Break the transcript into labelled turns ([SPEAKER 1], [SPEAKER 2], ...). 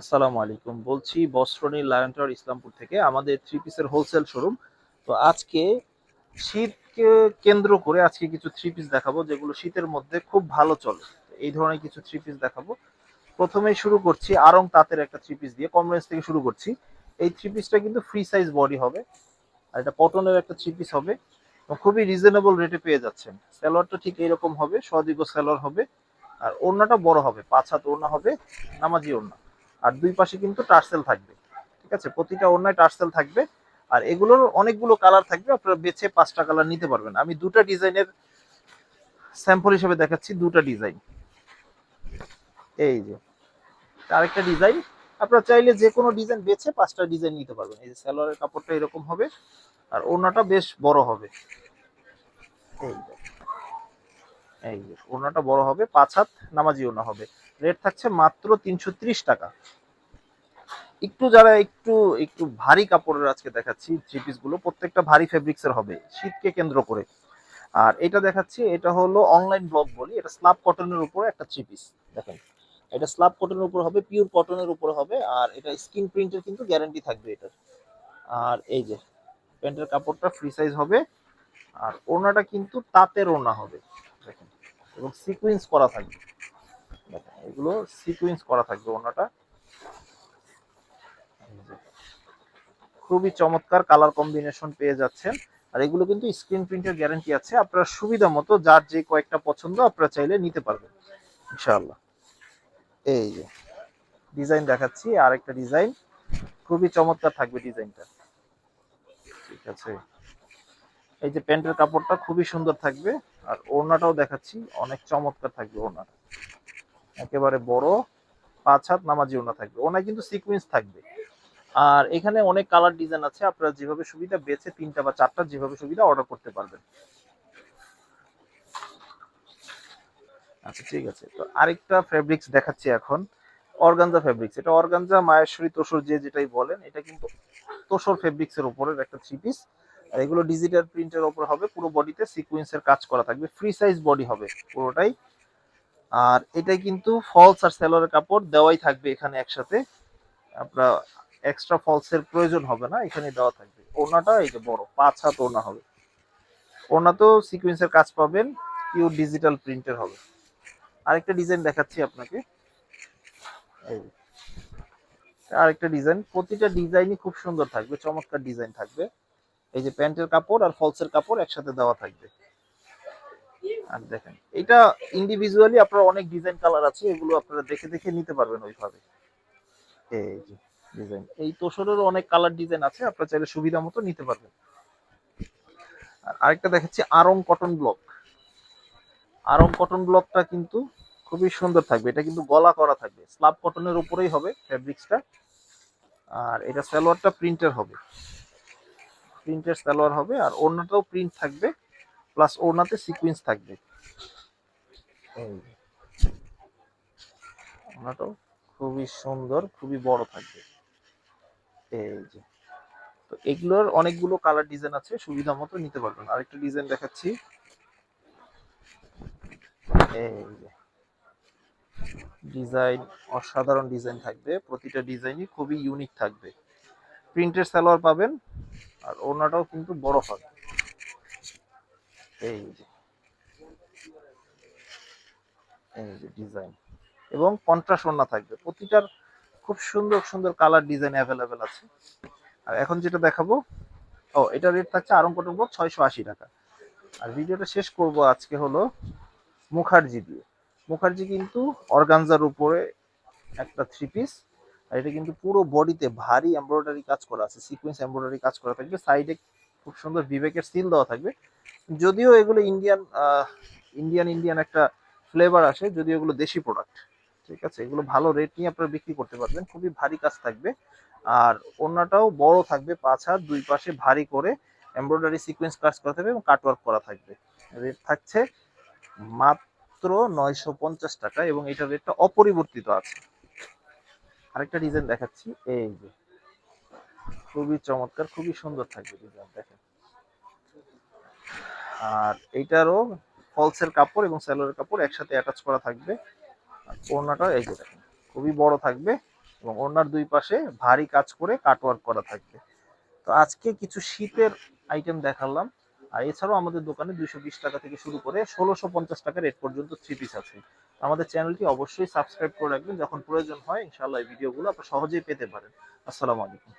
[SPEAKER 1] আসসালামু আলাইকুম। বলছি বস্ত্রনী লায়ন টাওয়ার ইসলামপুর থেকে, আমাদের থ্রি পিসের হোলসেল শোরুম তো আজকে শীতকে কেন্দ্র করে আজকে কিছু থ্রি পিস দেখাবো, যেগুলো শীতের মধ্যে খুব ভালো চলে। এই ধরনের কিছু থ্রি পিস দেখাবো। প্রথমেই শুরু করছি আরং তাঁতের একটা থ্রি পিস দিয়ে, কম রেঞ্জ থেকে শুরু করছি। এই থ্রি পিসটা কিন্তু ফ্রি সাইজ বডি হবে, আর এটা কটনের একটা থ্রি পিস হবে। এবং খুবই রিজনেবল রেটে পেয়ে যাচ্ছেন। স্যালোয়ারটা ঠিক এইরকম হবে সদীর্ঘ স্যালোয়ার হবে, আর ওড়নাটা বড় হবে, পাঁচ হাত ওড়না হবে, নামাজি ওড়না। আর দুই পাশে কিন্তু টার্সেল থাকবে, ঠিক আছে? প্রতিটা ওড়নায় টার্সেল থাকবে, আর এগুলোর অনেকগুলো কালার থাকবে, আপনারা বেছে পাঁচটা কালার নিতে পারবেন। আমি দুটা ডিজাইনের স্যাম্পল হিসেবে দেখাচ্ছি, দুটা ডিজাইন। এই যে, আরেকটা ডিজাইন, আপনারা চাইলে যে কোনো ডিজাইন বেছে পাঁচটা ডিজাইন নিতে পারবেন। এই যে সালোয়ারের কাপড়টা এরকম হবে, আর ওড়নাটা বেশ বড় হবে। এই যে, ওড়নাটা বড় হবে, পাঁচ হাত নামাজি ওড়না হবে। রেট থাকছে মাত্র তিনশো ত্রিশ টাকা। একটু যারা একটু একটু ভারী কাপড়ের আজকে দেখাচ্ছি থ্রি পিসগুলো, প্রত্যেকটা ভারী ফেব্রিক্সের হবে, শীতকে কেন্দ্র করে। আর এটা দেখাচ্ছি, এটা হলো অনলাইন ব্লগ বলি, এটা স্ল্যাব কটনের উপরে একটা থ্রি পিস দেখেন। এটা স্ল্যাব কটনের উপর হবে পিওর কটনের উপর হবে, আর এটা স্কিন প্রিন্টের কিন্তু গ্যারান্টি থাকবে এটার। আর এই যে, প্যান্টের কাপড়টা ফ্রি সাইজ হবে, আর ওড়নাটা কিন্তু তাঁতের ওড়না হবে, দেখেন। এবং সিকুয়েন্স করা থাকবে। দেখেন এগুলো সিকুয়েন্স করা থাকবে ওড়নাটা। খুবই চমৎকার কালার কম্বিনেশন পেয়ে যাচ্ছেন। আর এগুলো কিন্তু স্ক্রিন প্রিন্টের গ্যারান্টি আছে। আপনার সুবিধা মতো যার যে কয়েকটা পছন্দ আপনারা চাইলে নিতে পারবেন, ইনশাআল্লাহ। এই যে ডিজাইন দেখাচ্ছি আর একটা ডিজাইন খুবই চমৎকার থাকবে ডিজাইনটা ঠিক আছে। এই যে প্যান্টের কাপড়টা খুবই সুন্দর থাকবে। আর ওড়নাটাও দেখাচ্ছি, অনেক চমৎকার থাকবে ওড়নাটা। একেবারে বড়, পাঁচ হাত নামাজি ওড়না থাকবে। ওড়নায় কিন্তু সিকুয়েন্স থাকবে। আর এখানে অনেক কালার ডিজাইন আছে, আপনারা যেভাবে সুবিধা বেছে তিনটা বা চারটা যেভাবে সুবিধা অর্ডার করতে পারবেন। আচ্ছা ঠিক আছে। তো আরেকটা ফেব্রিক্স দেখাচ্ছি এখন। অর্গানজা ফেব্রিক্স এটা অর্গানজা, মায়েশ্বরী, তোষর, যে যেটাই বলেন, এটা কিন্তু তোষর ফেব্রিক্স এর উপরের একটা থ্রি পিস আর এগুলো ডিজিটাল প্রিন্টের উপর হবে, পুরো বডিতে সিকুয়েন্সের কাজ করা থাকবে। ফ্রি সাইজ বডি হবে, পুরোটাই আর এটাই কিন্তু ফলস আর সেলরের কাপড় দেওয়াই থাকবে এখানে একসাথে। আপনার এক্সট্রা ফলসের প্রয়োজন হবে না এখানে দেওয়া থাকবে। ওড়নাটা এই যে বড়, পাঁচ হাত ওনা হবে। ওনা তো সিকুয়েন্সের কাজ পাবেন পিওর ডিজিটাল প্রিন্টের হবে। আরেকটা ডিজাইন দেখাচ্ছি আপনাকে। এই। আরেকটা ডিজাইন প্রতিটা ডিজাইনই খুব সুন্দর থাকবে, চমৎকার ডিজাইন থাকবে। এই যে প্যান্টের কাপড় আর ফলসের কাপড় একসাথে দেওয়া থাকবে। আর দেখেন, এটা ইন্ডিভিজুয়ালি আপনার অনেক ডিজাইন কালার আছে, এগুলো আপনারা দেখে দেখে নিতে পারবেন ওইভাবে। এই যে ডিজাইন এই তোষরেরও অনেক কালার ডিজাইন আছে, আপনারা চাইলে সুবিধা মতো নিতে পারবেন। আর আরেকটা দেখাচ্ছি, Aarong cotton block Aarong cotton ব্লকটা কিন্তু খুবই সুন্দর থাকবে, এটা কিন্তু গলা করা থাকবে স্লাব কটনের উপরেই হবে ফ্যাব্রিক্সটা আর এটা সালোয়ারটা প্রিন্টের হবে। প্রিন্টের সালোয়ার হবে, আর ওড়নাটাও প্রিন্ট থাকবে। প্লাস ওড়নাতে সিকুয়েন্স থাকবে। ওড়নাটাও খুবই সুন্দর খুবই বড় থাকবে। এই যে। তো এগুলোর অনেকগুলো কালার ডিজাইন আছে সুবিধা মতো নিতে পারবেন। আরেকটা ডিজাইন দেখাচ্ছি। এই যে। ডিজাইন অসাধারণ ডিজাইন থাকবে। প্রতিটা ডিজাইনই খুবই ইউনিক থাকবে। প্রিন্টের সালোয়ার পাবেন আর ওড়নাটাও কিন্তু বড় হবে। এই যে ডিজাইন এবং কন্ট্রাস্ট ওড়না থাকবে। প্রতিটার খুব সুন্দর সুন্দর কালার ডিজাইন অ্যাভেলেবেল আছে। আর এখন যেটা দেখাবো, ও, এটা রেট থাকছে আরং কটন ছয়শো আশি টাকা। আর ভিডিওটা শেষ করব আজকে হলো মুখার্জি দিয়ে। মুখার্জি কিন্তু অর্গানজার উপরে একটা থ্রি পিস আর এটা কিন্তু পুরো বডিতে ভারী এমব্রয়ডারি কাজ করা আছে। সিকোয়েন্স এমব্রয়ডারি কাজ করা থাকবে। সাইডে খুব সুন্দর বিবেকের সিল দেওয়া থাকবে। যদিও এগুলো ইন্ডিয়ান ইন্ডিয়ান ইন্ডিয়ান একটা ফ্লেভার আসে, যদিও এগুলো দেশি প্রোডাক্ট ঠিক আছে? এগুলো ভালো রেট নিয়ে আপনারা বিক্রি করতে পারবেন, খুবই ভারী কাজ থাকবে। আর ওড়নাটাও বড় থাকবে, পাঁচ হাত, দুই পাশে ভারী করে এমব্রয়ডারি সিকোয়েন্স কাজ করা থাকবে এবং কাটওয়ার্ক করা থাকবে। রেট থাকছে মাত্র নয়শো পঞ্চাশ টাকা এবং এটার রেটটা অপরিবর্তিত আছে। আরেকটা ডিজাইন দেখাচ্ছি, এই যে। খুবই চমৎকার, খুবই সুন্দর থাকবে ডিজাইন দেখেন। আর এইটারও ফলসের কাপড় এবং স্যালোয়ারের কাপড় একসাথে অ্যাটাচ করা থাকবে। আর ওড়নাটা এই যে দেখেন, খুবই বড় থাকবে এবং ওড়নার দুই পাশে ভারী কাজ করে কাটওয়ার্ক করা থাকবে। তো আজকে কিছু শীতের আইটেম দেখালাম, আর এছাড়াও আমাদের দোকানে দুইশো বিশ টাকা থেকে শুরু করে ষোলোশো পঞ্চাশ টাকা রেট পর্যন্ত থ্রি পিস আছে। আমাদের চ্যানেলটি অবশ্যই সাবস্ক্রাইব করে রাখবেন, যখন প্রয়োজন হয় ইনশাআল্লাহ এই ভিডিওগুলো আপনি সহজেই পেতে পারেন। আসসালামু আলাইকুম।